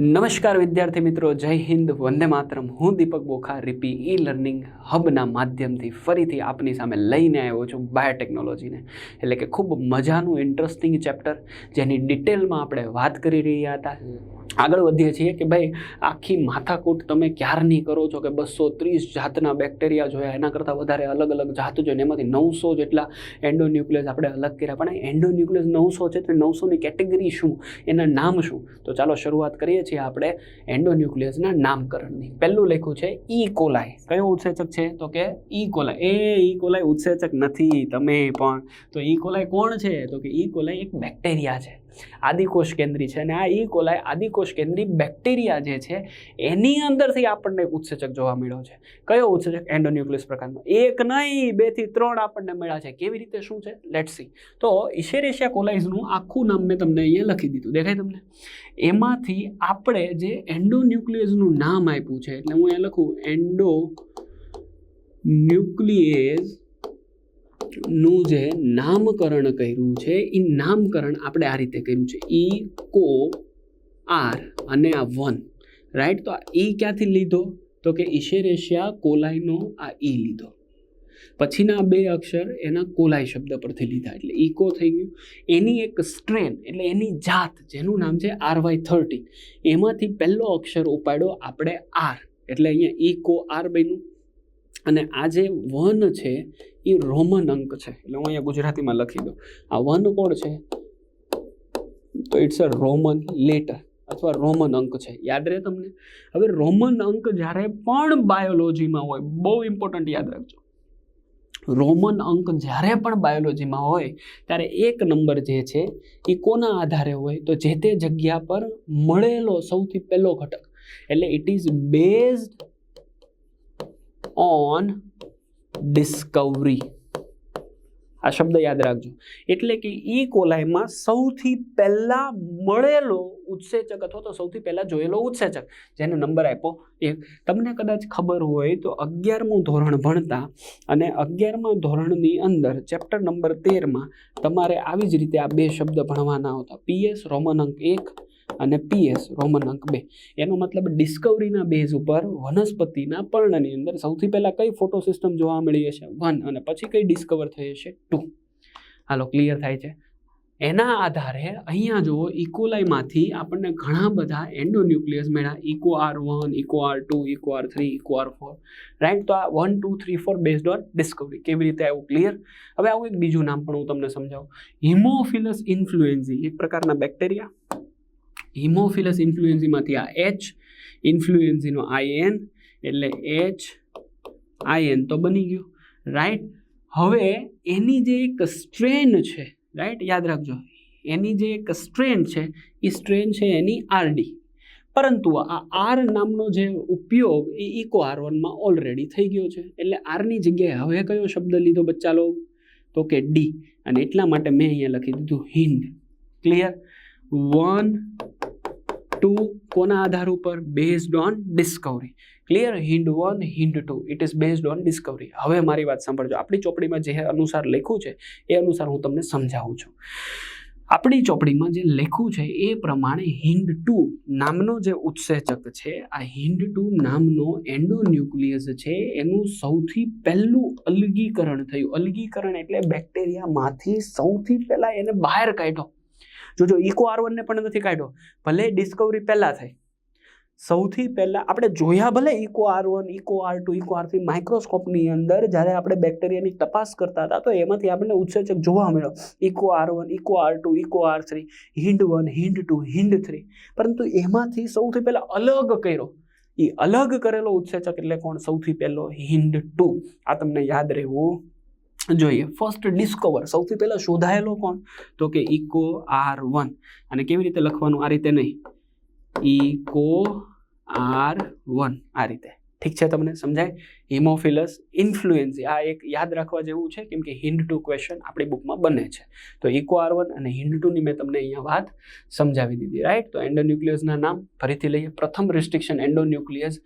નમસ્કાર વિદ્યાર્થી મિત્રો, જય હિન્દ, વંદે માતરમ. હું દીપક બોખા, રીપી ઈ લર્નિંગ હબના માધ્યમથી ફરીથી આપની સામે લઈને આવ્યો છું બાયોટેકનોલોજીને. એટલે કે ખૂબ મજાનું, ઇન્ટરેસ્ટિંગ ચેપ્ટર, જેની ડિટેલમાં આપણે વાત કરી રહ્યા હતા. આગળ વધીએ છીએ કે ભાઈ, આખી માથાકૂટ તમે ક્યારની કરો છો કે બસો ત્રીસ જાતના બેક્ટેરિયા જોયા એના કરતાં વધારે અલગ અલગ જાત જોઈને એમાંથી નવસો જેટલા એન્ડોન્યુક્લિયસ આપણે અલગ કર્યા. પણ એન્ડોન્યુક્લિયસ નવસો છે તો નવસોની કેટેગરી શું? એના નામ શું? તો ચાલો શરૂઆત કરીએ છીએ આપણે એન્ડોન્યુક્લિયસના નામકરણની. પહેલું લખ્યું છે ઈ કોલાય કયો ઉત્સેચક છે? તો કે ઈ કોલાય એ ઈ કોલાય ઉત્સેચક નથી તમે પણ. તો ઈ કોલાય કોણ છે? તો કે ઈ કોલાય એક બેક્ટેરિયા છે. આદિકોષ કેન્દ્રી છે. અને આ ઈ કોલાય આદિકોષ કેન્દ્રી બેક્ટેરિયા જે છે, એની અંદરથી આપણને એક ઉત્સેચક જોવા મળ્યો છે. કયો ઉત્સેચક? એન્ડોન્યુક્લિયસ પ્રકારનો. એક નહીં, બેથી ત્રણ આપણને મળ્યા છે. કેવી રીતે શું છે? લેટ સી તો ઇશેરેશિયા કોલાઇઝનું આખું નામ મેં તમને અહીંયા લખી દીધું. દેખાય તમને? એમાંથી આપણે જે એન્ડોન્યુક્લિયસનું નામ આપ્યું છે, એટલે હું અહીંયા લખું એન્ડો ન્યુક્લિયેઝ નું જે નામકરણ કર્યું છે એ નામકરણ આપણે આ રીતે કર્યું છે. ઈ કો, આર અને આ વન. રાઈટ તો આ ઈ ક્યાંથી લીધો? તો કે ઈશેરેશિયા કોલાઈનો આ ઈ લીધો. પછીના બે અક્ષર એના કોલાઈ શબ્દ પરથી લીધા. એટલે ઇકો થઈ ગયું. એની એક સ્ટ્રેન, એટલે એની જાત, જેનું નામ છે આર વાય થર્ટી. એમાંથી પહેલો અક્ષર ઉપાડ્યો આપણે આર. એટલે અહીંયા ઇકો આર બન્યું. અને આ જે વન છે એ રોમન અંક છે. એટલે હું અહીંયા ગુજરાતીમાં લખી દઉં. આ વન કોડ છે? તો ઇટ્સ અ રોમન લેટર અથવા રોમન અંક છે. યાદ રહે તમને? હવે રોમન અંક જ્યારે પણ બાયોલોજીમાં હોય, બહુ ઇમ્પોર્ટન્ટ યાદ રાખજો. રોમન અંક જ્યારે પણ બાયોલોજીમાં હોય, ત્યારે એક નંબર જે છે, એ કોના આધારે હોય? તો જે તે જગ્યા પર મળેલો સૌથી પહેલો ઘટક. એટલે it is based on discovery આ શબ્દ યાદ રાખજો. એટલે કે ઈ કોલાઈમાં સૌથી પહેલા મળેલો ઉત્સેચક અથવા તો સૌથી પહેલા જોયેલો ઉત્સેચક, જેને નંબર આપ્યો એક. તમને કદાચ ખબર હોય તો અગિયારમું ધોરણ ભણતા અને અગિયારમા ધોરણની અંદર ચેપ્ટર નંબર તેરમાં તમારે આવી જ રીતે આ બે શબ્દ ભણવાના હતા. પીએસ રોમન અંક એક અને પીએસ રોમન અંક બે. એનો મતલબ ડિસ્કવરીના બેઝ ઉપર વનસ્પતિના પર્ણની અંદર સૌથી પહેલાં કઈ ફોટો સિસ્ટમ જોવા મળી હશે? વન અને પછી કઈ ડિસ્કવર થઈ હશે? ટુ હાલો ક્લિયર થાય છે? એના આધારે અહીંયા જુઓ ઇકોલાઈમાંથી આપણને ઘણા બધા એન્ડોન્યુક્લિયસ મળ્યા. Eco R one, Eco R two, Eco R three, Eco R four. Right તો આ one, two, three, four based on discovery કેવી રીતે આવ્યું ક્લિયર હવે આવું એક બીજું નામ પણ હું તમને સમજાવું. હિમોફિલસ ઇન્ફ્લુએન્ઝી એક પ્રકારના બેક્ટેરિયા હિમોફિલસ ઇન્ફ્લુએન્ઝીમાંથી આ એચ ઇન્ફ્લુએન્ઝીનો આઈએન એટલે એચ આઈ એન તો બની ગયું રાઈટ હવે એની જે એક સ્ટ્રેન છે રાઈટ યાદ રાખજો, એની જે એક સ્ટ્રેન છે, એ સ્ટ્રેન છે એની આરડી પરંતુ આ આર નામનો જે ઉપયોગ એ ઇકો આર વનમાં ઓલરેડી થઈ ગયો છે. એટલે આરની જગ્યાએ હવે કયો શબ્દ લીધો બચ્ચા લોકો તો કે ડી અને એટલા માટે મેં અહીંયા લખી દીધું હિન્ડ. ક્લિયર વન ટુ કોના આધાર ઉપર? Based on discovery clear Hind one Hind two it is based on discovery હવે મારી વાત સાંભળજો. આપણી ચોપડીમાં જે અનુસાર લખ્યું છે, એ અનુસાર હું તમને સમજાવું છું. આપણી ચોપડીમાં જે લેખું છે, એ પ્રમાણે હિન્ડ ટુ નામનો જે ઉત્સેચક છે, આ હિન્ડ ટુ નામનો એન્ડોન્યુક્લિયસ છે, એનું સૌથી પહેલું અલગીકરણ થયું. અલગીકરણ એટલે બેક્ટેરિયામાંથી સૌથી પહેલાં એને બહાર કાઢ્યો. જોજો ઇકો આર વનને પણ નથી કાઢ્યો. ભલે ડિસ્કવરી પહેલાં થઈ સૌથી પહેલાં આપણે જોયા ભલે Eco R one Eco R two Eco R three માઇક્રોસ્કોપની અંદર જ્યારે આપણે બેક્ટેરિયાની તપાસ કરતા હતા, તો એમાંથી આપણને ઉત્સેચક જોવા મળ્યો. Eco R one Eco R two Eco R three Hind one Hind two Hind three પરંતુ એમાંથી સૌથી પહેલાં અલગ કર્યો. એ અલગ કરેલો ઉત્સેચક એટલે કોણ? સૌથી પહેલો હિન્ડ ટુ આ તમને યાદ રહેવું જોઈએ. ફર્સ્ટ ડિસ્કવર સૌથી પહેલાં શોધાયેલો કોણ? તો કે ઇકો આર વન અને કેવી રીતે લખવાનું? આ રીતે નહીં. ઇકો આર વન આ રીતે. ઠીક છે તમને? સમજાય? હિમોફિલસ ઇન્ફ્લુએન્સી આ એક યાદ રાખવા જેવું છે, કેમ કે હિન્ડ ટુ ક્વેશ્ચન આપણી બુકમાં બને છે. તો ઇકો આર વન અને હિન્ડ ટુની મેં તમને અહીંયા વાત સમજાવી દીધી રાઈટ તો એન્ડોન્યુક્લિયસના નામ. ફરીથી લઈએ. પ્રથમ રિસ્ટ્રિક્શન એન્ડોન્યુક્લિયસ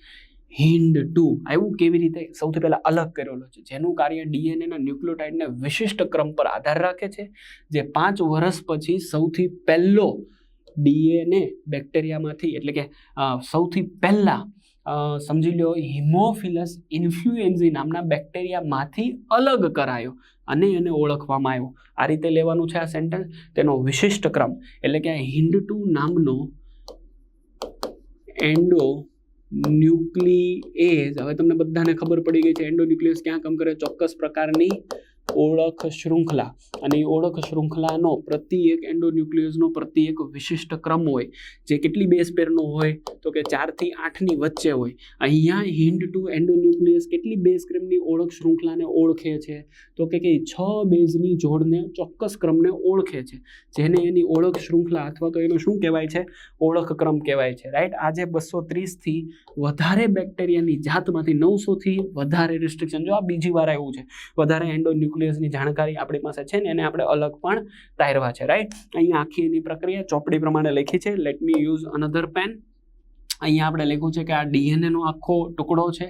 હિન્ડ ટુ. આવ્યું કેવી રીતે સૌથી પહેલાં અલગ કરેલો છે? જેનું કાર્ય ડીએનએના ન્યુક્લિયોટાઇડને વિશિષ્ટ ક્રમ પર આધાર રાખે છે, જે પાંચ વર્ષ પછી સૌથી પહેલો ડીએનએ બેક્ટેરિયામાંથી એટલે કે સૌથી પહેલાં સમજી લો હિમોફિલસ ઇન્ફ્લુએન્ઝી નામના બેક્ટેરિયામાંથી અલગ કરાયો અને એને ઓળખવામાં આવ્યો. આ રીતે લેવાનું છે આ સેન્ટેન્સ. તેનો વિશિષ્ટ ક્રમ એટલે કે હિન્ડ ટુ નામનો એન્ડો ન્યુક્લિએઝ, હવે તમને બધાને ખબર પડી ગઈ છે એન્ડો ન્યુક્લિયસ ક્યાં કામ કરે? ચોક્કસ પ્રકારની ઓળખ શૃંખલા. અને એ ઓળખ શૃંખલાનો પ્રતિ એક એન્ડોન્યુક્લિયસનો પ્રતિ એક વિશિષ્ટ ક્રમ હોય, જે કેટલી બેઝ પેરનો હોય, તો કે ચારથી આઠની વચ્ચે હોય. અહીંયા હિન્ડ ટુ એન્ડોન્યુક્લિયસ કેટલી બેઝ ક્રમની ઓળખ શૃંખલાને ઓળખે છે? તો કે છ બેઝની જોડને ચોક્કસ ક્રમને ઓળખે છે. જેને એની ઓળખ શૃંખલા અથવા તો એનો શું કહેવાય છે? ઓળખ ક્રમ કહેવાય છે. રાઈટ? આજે બસો ત્રીસથી વધારે બેક્ટેરિયાની જાતમાંથી નવસોથી વધારે રિસ્ટ્રિક્શન જો આ બીજી વાર આવ્યું છે. વધારે એન્ડો ન્યુક્લિયસની જાણકારી આપણી પાસે છે ને એને આપણે અલગ પણ તારવા છે રાઈટ અહીંયા આખી એની પ્રક્રિયા ચોપડી પ્રમાણે લખી છે. Let me use another pen અહીંયા આપણે લખ્યું છે કે આ ડીએનએનો આખો ટુકડો છે.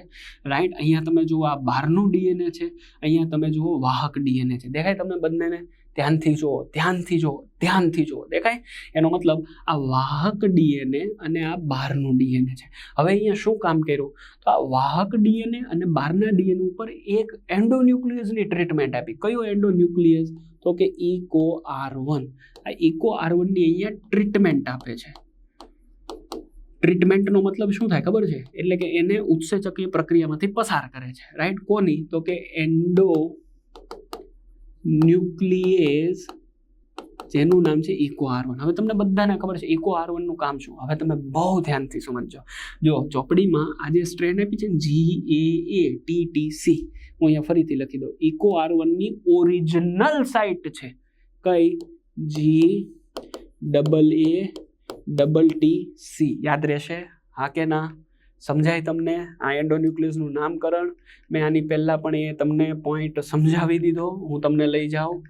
રાઈટ અહીંયા તમે જુઓ આ બહારનું ડીએનએ છે. અહીંયા તમે જુઓ વાહક ડીએનએ છે. દેખાય તમને બંનેને? ધ્યાનથી જુઓ ધ્યાનથી જુઓ ધ્યાનથી જુઓ. દેખાય? એનો મતલબ આ વાહક ડીએનએ અને આ બહારનું ડીએનએ છે. હવે અહીંયા શું કામ કર્યું? તો આ વાહક ડીએનએ અને બહારના ડીએનએ ઉપર એક એન્ડોન્યુક્લિયસની ટ્રીટમેન્ટ આપી. કયો એન્ડોન્યુક્લિયસ? તો કે ઇકો આર વન. આ ઇકો આર વનની અહીંયા ટ્રીટમેન્ટ આપે છે. ટ્રીટમેન્ટનો મતલબ શું થાય ખબર છે? એટલે કે એને ઉત્સેચકીય પ્રક્રિયામાંથી પસાર કરે છે. રાઈટ કોની? તો કે એન્ડો ન્યુક્લિએઝ જેનું નામ છે ઇકો આર વન. હવે તમને બધાને ખબર છે, ઇકો આર વનનું કામ શું? હવે તમે બહુ ધ્યાનથી સમજજો. જો ચોપડીમાં આ જે સ્ટ્રેન આપી છે G A A T T C હું અહીંયા ફરીથી લખી દઉં. ઇકો આર વનની ઓરિજિનલ સાઇટ છે. કઈ? G double A double T C યાદ રહેશે? હા કે ના? સમજાય તમને? આ એન્ડોન્યુક્લિયસનું નામકરણ? મેં આની પહેલાં પણ એ તમને પોઈન્ટ સમજાવી દીધો. હું તમને લઈ જાઉં.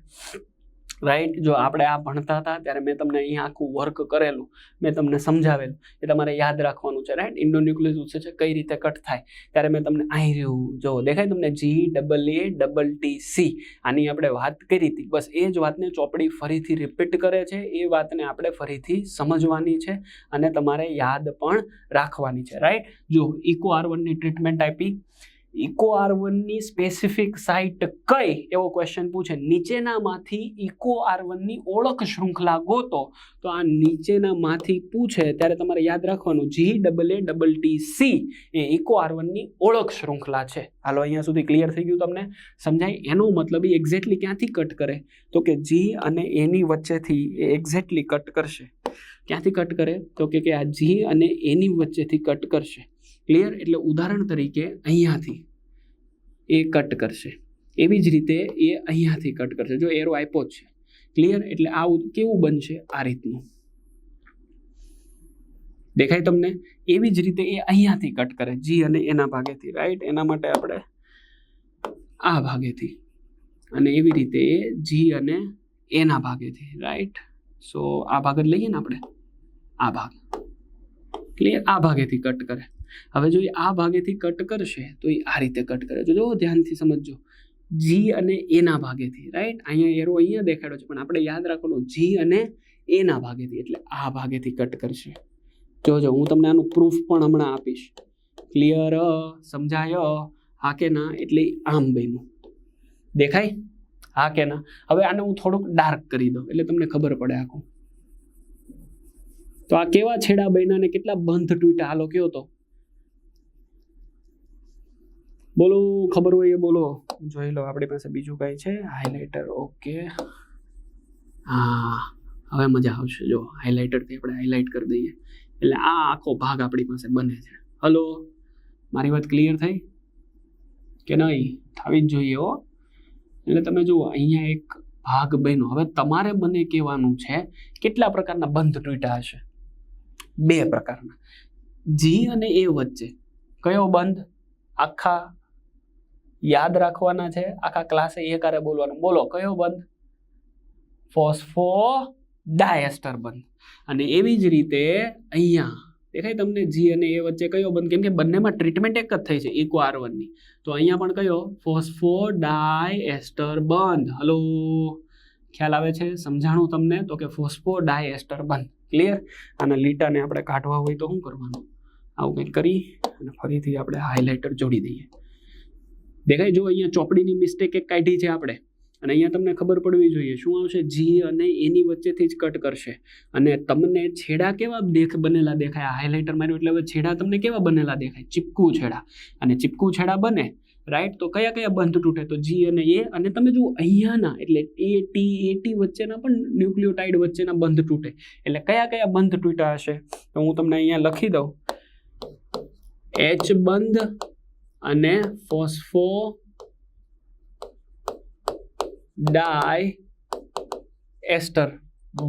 રાઈટ જો આપણે આ ભણતા હતા, ત્યારે મેં તમને અહીંયા આખું વર્ક કરેલું, મેં તમને સમજાવેલું, એ તમારે યાદ રાખવાનું છે રાઈટ ઇન્ડોન્યુક્લિયસ ઉત્સેચક કઈ રીતે કટ થાય? ત્યારે મેં તમને અહીં રહ્યું, જો દેખાય તમને G double A double T C આની આપણે વાત કરી હતી. બસ એ જ વાતને ચોપડી ફરીથી રિપીટ કરે છે, એ વાતને આપણે ફરીથી સમજવાની છે અને તમારે યાદ પણ રાખવાની છે રાઈટ જો ઇકો આર વનની ટ્રીટમેન્ટ આપી ઇકો આર વનની સ્પેસિફિક સાઇટ કઈ? એવો ક્વેશ્ચન પૂછે. નીચેનામાંથી ઇકો આર વનની ઓળખ શૃંખલા ગોતો. તો આ નીચેનામાંથી પૂછે. ત્યારે તમારે યાદ રાખવાનું G double A double T C A Eco R વનની ઓળખ શૃંખલા છે. હાલો, અહીંયા સુધી ક્લિયર થઈ ગયું તમને? સમજાય? એનો મતલબ એ એક્ઝેક્ટલી ક્યાંથી કટ કરે? તો કે જી અને એની વચ્ચેથી એ એક્ઝેક્ટલી કટ કરશે. ક્યાંથી કટ કરે? તો કે કે આ જી અને એની વચ્ચેથી કટ કરશે. ક્લિયર એટલે ઉદાહરણ તરીકે અહીંયાથી એ કટ કરશે. એવી જ રીતે એ અહીંયાથી કટ કરશે. જો એરો આપ્યો જ છે. ક્લિયર એટલે આ કેવું બનશે આ રીતનું? દેખાય તમને? એવી જ રીતે એ અહીંયાથી કટ કરે. જી અને એના ભાગેથી રાઈટ એના માટે આપણે આ ભાગેથી. અને એવી રીતે એ જી અને એના ભાગેથી રાઈટ સો આ ભાગ જ લઈએ ને આપણે? આ ભાગ. ક્લિયર આ ભાગેથી કટ કરે. હવે જો એ આ ભાગેથી કટ કરશે, તો એ આ રીતે કટ કરે. જો ધ્યાનથી સમજજો. જી અને એના ભાગેથી રાઈટ અહીંયા એરો અહીંયા દેખાડ્યો છે, પણ આપણે યાદ રાખવાનું જી અને એના ભાગેથી, એટલે આ ભાગેથી કટ કરશે. જોજો હું તમને આનું પ્રૂફ પણ હમણાં આપીશ. ક્લિયર સમજાય, હા કે ના, એટલે આમ બન્યું. દેખાય? હા કે ના. હવે આને હું થોડુંક ડાર્ક કરી દઉં, એટલે તમને ખબર પડે આખું. તો આ કેવા છેડા બન્યા ને કેટલા બંધ તૂટ્યા હાલો કયો તો? બોલો, ખબર હોય એ બોલો. જોઈ લો આપણી પાસે બીજું કાંઈ છે? હાઇલાઇટર ઓકે હા, હવે મજા આવશે, જો. હાઇલાઇટરથી આપણે હાઇલાઇટ કરી દઈએ. એટલે આ આખો ભાગ આપણી પાસે બને છે. હલો મારી વાત ક્લિયર થઈ? કે નહીં? થવી જ જોઈએ, હો. એટલે તમે જુઓ, અહીંયા એક ભાગ બન્યો. હવે તમારે મને કહેવાનું છે, કેટલા પ્રકારના બંધ તૂટ્યા હશે? બે પ્રકારના. જી અને એ વચ્ચે. કયો બંધ? આખા યાદ રાખવાના છે? આખા ક્લાસે એકારે બોલવાનું. બોલો, કયો બંધ? ફોસ્ફો ડાયસ્ટર બંધ. અને એવી જ રીતે અહીંયા દેખાય તમને જી અને એ વચ્ચે કયો બંધ? કેમ કે બંનેમાં ટ્રીટમેન્ટ એક જ થઈ છે ઇકો આર વનની. તો અહીંયા પણ કયો? ફોસ્ફો ડાયસ્ટર બંધ. હલો ખ્યાલ આવે છે? સમજાણું તમને? તો કે ફોસ્ફો ડાયસ્ટર બંધ. ક્લિયર આના લીટાને આપણે કાઢવા હોય તો શું કરવાનું? આવું કંઈક કરી અને ફરીથી આપણે હાઇલાઇટર જોડી દઈએ. દેખાય, જો અહીંયા ચોપડીની મિસ્ટેક એક કાઢી છે આપણે, અને અહીંયા તમને ખબર પડવી જોઈએ, શું આવશે? જી અને એની વચ્ચેથી જ કટ કરશે. અને તમને છેડા કેવા દેખ, બનેલા દેખાય? હાઇલાઇટર માર્યું એટલે હવે છેડા તમને કેવા બનેલા દેખાય? ચીપકું છેડા. અને ચીપકું છેડા બને રાઈટ તો કયા કયા બંધ તૂટે? તો જી અને એ અને તમે જુઓ, અહીંયાના, એટલે એ ટી એ ટી વચ્ચેના પણ ન્યુક્લિયોટાઇડ વચ્ચેના બંધ તૂટે. એટલે કયા કયા બંધ તૂટ્યા હશે? તો હું તમને અહીંયા લખી દઉં. એચ બંધ અને ફોસ્ફો ડાય એસ્ટર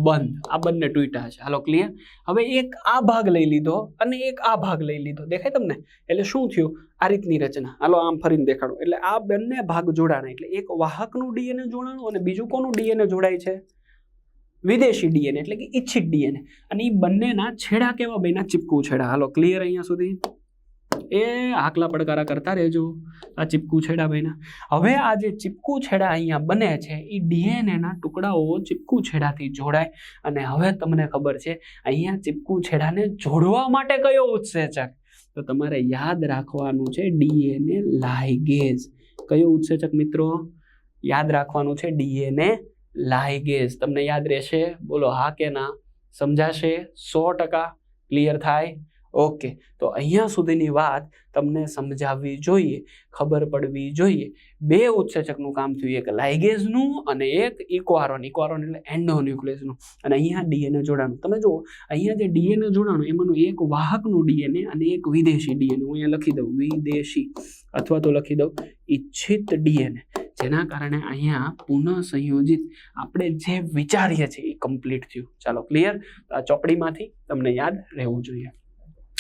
બંધ. આ બંને તૂટ્યા છે. હાલો ક્લિયર હવે એક આ ભાગ લઈ લીધો અને એક આ ભાગ લઈ લીધો. દેખાય તમને? એટલે શું થયું? આ રીતની રચના. હાલો, આમ ફરીને દેખાડો. એટલે આ બંને ભાગ જોડાણા. એટલે એક વાહકનું ડીએનએ જોડાણું અને બીજું કોનું ડીએનએ જોડાય છે? વિદેશી ડીએનએ, એટલે કે ઈચ્છિત ડીએનએ. અને એ બંનેના છેડા કેવા બેના ચીપકું છેડા. હાલો ક્લિયર અહીંયા સુધી? એ આકલા પડકારા કરતા રહેજો, આ ચીપકું છેડા ભાઈના. હવે આ જે ચીપકું છેડા અહીંયા બને છે એ ડીએનએના ટુકડાઓ ચીપકું છેડાથી જોડાય. અને હવે તમને ખબર છે, અહીંયા ચીપકું છેડાને જોડવા માટે કયો ઉત્સેચક? તો તમારે યાદ રાખવાનું છે, ડીએનએ લાઇગેજ કયો ઉત્સેચક મિત્રો? યાદ રાખવાનું છે, ડીએનએ લાઇગેજ તમને યાદ રહેશે? બોલો, હા કે ના? સમજાશે? સો ટકા ક્લિયર થાય? ઓકે. તો અહીંયા સુધીની વાત તમને સમજાવવી જોઈએ, ખબર પડવી જોઈએ. બે ઉત્સેચકનું કામ થયું, એક લાઇગેઝનું અને એક ઇક્વારોન. ઇક્વારોન એટલે એન્ડોન્યુક્લિયસનું. અને અહીંયા ડીએનએ જોડાણું. તમે જુઓ, અહીંયા જે ડીએનએ જોડાણું, એમાંનું એક વાહકનું ડીએનએ અને એક વિદેશી ડીએનએ. હું અહીંયા લખી દઉં, વિદેશી અથવા તો લખી દઉં, ઈચ્છિત ડીએનએ. જેના કારણે અહીંયા પુનઃ સંયોજિત આપણે જે વિચારીએ છીએ એ કમ્પ્લીટ થયું. ચાલો ક્લિયર આ ચોપડીમાંથી તમને યાદ રહેવું જોઈએ.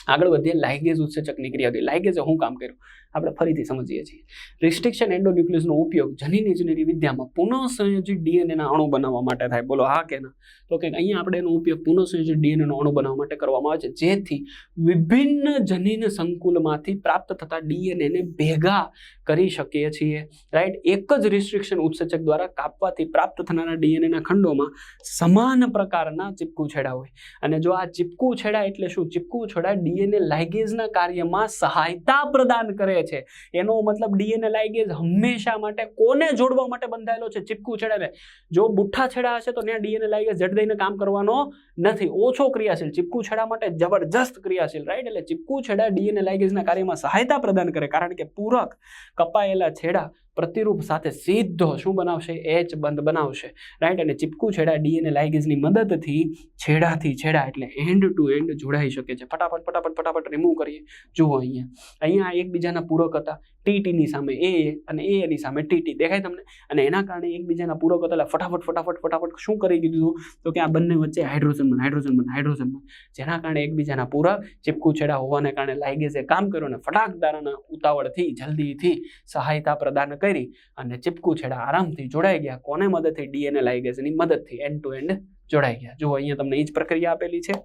આગળ વધીએ. લાઇગેઝ ઉત્સેચકની ક્રિયા હતી લાઇગેઝે શું કામ કર્યું. આપણે ફરીથી સમજીએ છીએ. રિસ્ટ્રિક્શન એન્ડોન્યુક્લિયસનો ઉપયોગ જનીન ઇજનેરી વિદ્યામાં પુનઃ સંયોજિત ડીએનએના અણુ બનાવવા માટે થાય. બોલો, હા કે ના? તો કે અહીંયા આપણે એનો ઉપયોગ પુનઃ સંયોજિત ડીએનએનો અણુ બનાવવા માટે કરવામાં આવે છે. જેથી વિભિન્ન જનીન સંકુલમાંથી પ્રાપ્ત થતા ડીએનએને ભેગા કરી શકીએ છીએ. રાઈટ એક જ રિસ્ટ્રિક્શન ઉત્સેચક દ્વારા કાપવાથી પ્રાપ્ત થનારા ડીએનએના ખંડોમાં સમાન પ્રકારના ચીપકું છેડા હોય. અને જો આ ચીપકું છેડા એટલે શું? ચીપકું છેડા ડીએનએ લાઇગેઝના કાર્યમાં સહાયતા પ્રદાન કરે છે. એનો મતલબ ડીએનએ લાઇગેઝ હંમેશા માટે કોને જોડવા માટે બંધાયેલો છે? ચીપકું છેડાને જો બુઠ્ઠા છેડા હશે તો ત્યાં ડીએનએ લાઇગેઝ જડ દઈને કામ કરવાનો નથી. ઓછો ક્રિયાશીલ. ચીપકુ છેડા માટે જબરજસ્ત ક્રિયાશીલ રાઈટ એટલે ચીપકું છેડા ડીએનએ લાઇગેઝના કાર્યમાં સહાયતા પ્રદાન કરે. કારણ કે પૂરક કપાયેલા છેડા પ્રતિરૂપ સાથે સીધો શું બનાવશે? એચ બંધ બનાવશે. રાઈટ અને ચીપકું છેડા ડીએનએ લાઇગેઝની મદદથી છેડાથી છેડા એટલે એન્ડ ટુ એન્ડ જોડાઈ શકે છે. ફટાફટ ફટાફટ ફટાફટ રિમૂવ કરીએ. જુઓ અહીંયા. અહીંયા એકબીજાના પૂરક હતા. ટીટીની સામે એ અને એ એની સામે ટીટી દેખાય તમને? અને એના કારણે એકબીજાના પૂરક હતા એટલે ફટાફટ ફટાફટ ફટાફટ શું કરી દીધું તો કે આ બંને વચ્ચે હાઇડ્રોજન બન હાઇડ્રોજન બન હાઇડ્રોજન બન જેના કારણે એકબીજાના પૂરક ચીપકુ છેડા હોવાને કારણે લાઇગેઝે કામ કર્યું અને ફટાકદારના ઉતાવળથી, જલ્દીથી સહાયતા પ્રદાન કરી અને ચીપકું છેડા આરામથી જોડાઈ ગયા. કોને મદદથી ડીએનએ લાઇગેઝની મદદથી એન્ડ ટુ એન્ડ જોડાઈ ગયા. જુઓ, અહીંયા તમને એ જ પ્રક્રિયા આપેલી છે.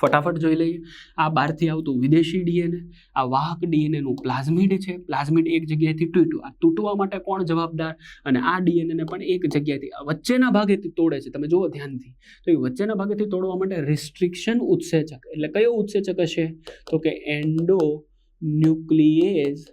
ફટાફટ જોઈ લઈએ. આ બહારથી આવતું વિદેશી ડીએનએ, આ વાહક ડીએનએનું પ્લાઝમિડ છે. પ્લાઝમિડ એક જગ્યાએથી તૂટ્યું. આ તૂટવા માટે કોણ જવાબદાર? અને આ ડીએનએને પણ એક જગ્યાએથી વચ્ચેના ભાગેથી તોડે છે. તમે જુઓ ધ્યાનથી. તો એ વચ્ચેના ભાગેથી તોડવા માટે રિસ્ટ્રિક્શન ઉત્સેચક. એટલે કયો ઉત્સેચક હશે? તો કે એન્ડો ન્યુક્લિયેઝ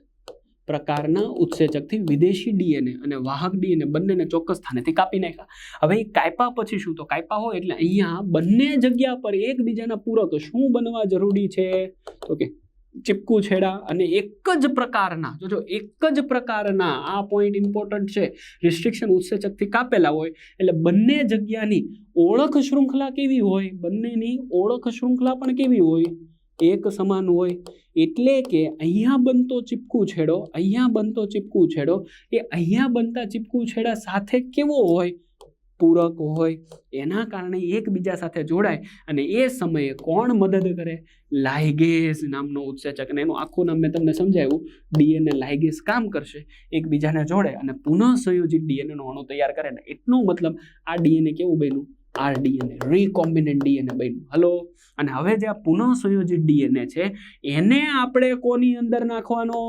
પ્રકારના ઉત્સેચકથી વિદેશી ડીએનએ અને વાહક ડીએનએ બંનેને ચોક્કસ સ્થાનેથી કાપી નાખ્યા. હવે એ કાપ્યા પછી શું? તો કાપ્યા હોય એટલે અહીંયા બંને જગ્યા પર એકબીજાના પૂરક શું બનવા જરૂરી છે? તો કે ચીપકુ છેડા અને એક જ પ્રકારના જોજો એક જ પ્રકારના આ પોઈન્ટ ઇમ્પોર્ટન્ટ છે રિસ્ટ્રિક્શન ઉત્સેચકથી કાપેલા હોય, એટલે બંને જગ્યાની ઓળખ શૃંખલા કેવી હોય? બંનેની ઓળખ શૃંખલા પણ કેવી હોય? એક સમાન હોય, એટલે કે અહીંયા બનતો ચીપકુ છેડો, અહીંયા બનતો ચીપકુ છેડો, એ અહીંયા બનતા ચીપકુ છેડા સાથે કેવો હોય? પૂરક હોય. એના કારણે એકબીજા સાથે જોડાય અને એ સમયે કોણ મદદ કરે? લાઇગેઝ નામનો ઉત્સેચક અને એનું આખું નામ મેં તમને સમજાવ્યું. ડીએનએ લાઇગેઝ કામ કરશે. એકબીજાને જોડે અને પુનઃ સંયોજિત ડીએનએનો અણુ તૈયાર કરે ને, એટલો મતલબ આ ડીએનએ કેવું બન્યું? આર ડીએનએ રિકોમ્બિનેન્ટ ડીએનએ બન્યું. હલો અને હવે જે આ પુનઃ સંયોજિત ડીએનએ છે, એને આપણે કોની અંદર નાખવાનો?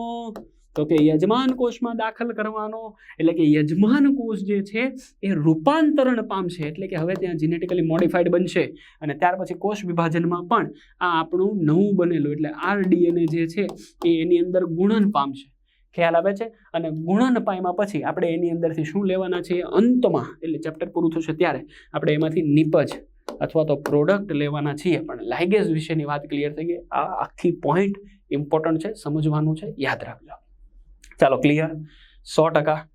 તો કે યજમાન કોષમાં દાખલ કરવાનો. એટલે કે યજમાન કોષ જે છે, એ રૂપાંતરણ પામશે એટલે કે હવે ત્યાં જીનેટિકલી મોડિફાઈડ બનશે. અને ત્યાર પછી કોષ વિભાજનમાં પણ આ આપણું નવું બનેલું. એટલે આર ડીએનએ જે છે, એ એની અંદર ગુણન પામશે ખ્યાલ આવે છે? અને ગુણન પાયમાં પછી આપણે એની અંદરથી શું લેવાના છીએ? અંતમાં, એટલે ચેપ્ટર પૂરું થશે ત્યારે આપણે એમાંથી નિપજ અથવા તો પ્રોડક્ટ લેવાના છીએ. પણ લાઇગેજ વિશેની વાત ક્લિયર થઈ ગઈ. આ આખી પોઈન્ટ ઇમ્પોર્ટન્ટ છે, સમજવાનું છે. યાદ રાખજો. ચાલો ક્લિયર સો ટકા.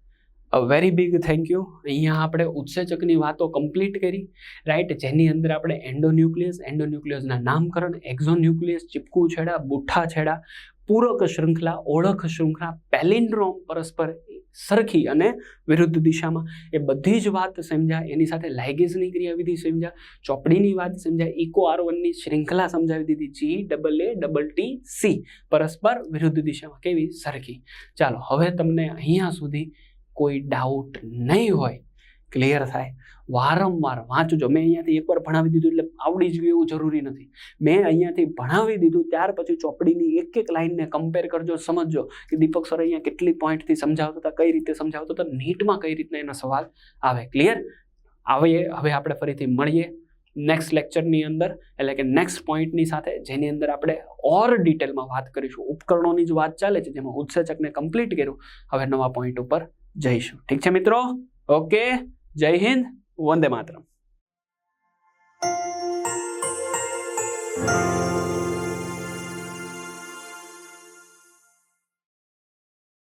A very big thank you અહીંયા આપણે ઉત્સેચકની વાતો કમ્પ્લીટ કરી. રાઈટ જેની અંદર આપણે એન્ડોન્યુક્લિયસ એન્ડોન્યુક્લિયસના નામકરણ એક્ઝોન્યુક્લિયસ ચીપકું છેડા બુઠ્ઠા છેડા પૂરક શૃંખલા, ઓળખ શૃંખલા, પેલિન્ડ્રોમ પરસ્પર સરખી અને વિરુદ્ધ દિશામાં. એ બધી જ વાત સમજ્યા, એની સાથે લાઇગેઝની ક્રિયાવિધિ સમજ્યા, ચોપડીની વાત સમજ્યા ઇકો આર વનની શૃંખલા સમજાવી દીધી G double A double T C પરસ્પર વિરુદ્ધ દિશામાં કેવી? સરખી. ચાલો, હવે તમને અહીંયા સુધી કોઈ ડાઉટ નહીં હોય ક્લિયર થાય. વારંવાર વાંચજો. મેં અહીંયાથી એકવાર ભણાવી દીધું એટલે આવડી જ ગયું એવું જરૂરી નથી. મેં અહીંયાથી ભણાવી દીધું ત્યાર પછી ચોપડીની એક એક લાઈનને કમ્પેર કરજો, સમજજો કે દીપક સર અહીંયા કેટલી પોઈન્ટથી સમજાવતા હતા, કઈ રીતે સમજાવતા હતા નીટમાં કઈ રીતના એનો સવાલ આવે. ક્લિયર આવીએ હવે આપણે ફરીથી મળીએ નેક્સ્ટ લેક્ચરની અંદર. એટલે કે નેક્સ્ટ પોઈન્ટની સાથે, જેની અંદર આપણે ઓર ડિટેલમાં વાત કરીશું. ઉપકરણોની જ વાત ચાલે છે, જેમાં ઉત્સેચકને કમ્પ્લીટ કર્યું. હવે નવા પોઈન્ટ ઉપર જઈશું. ઠીક છે મિત્રો? ઓકે જય હિન્દ વંદે માતરમ.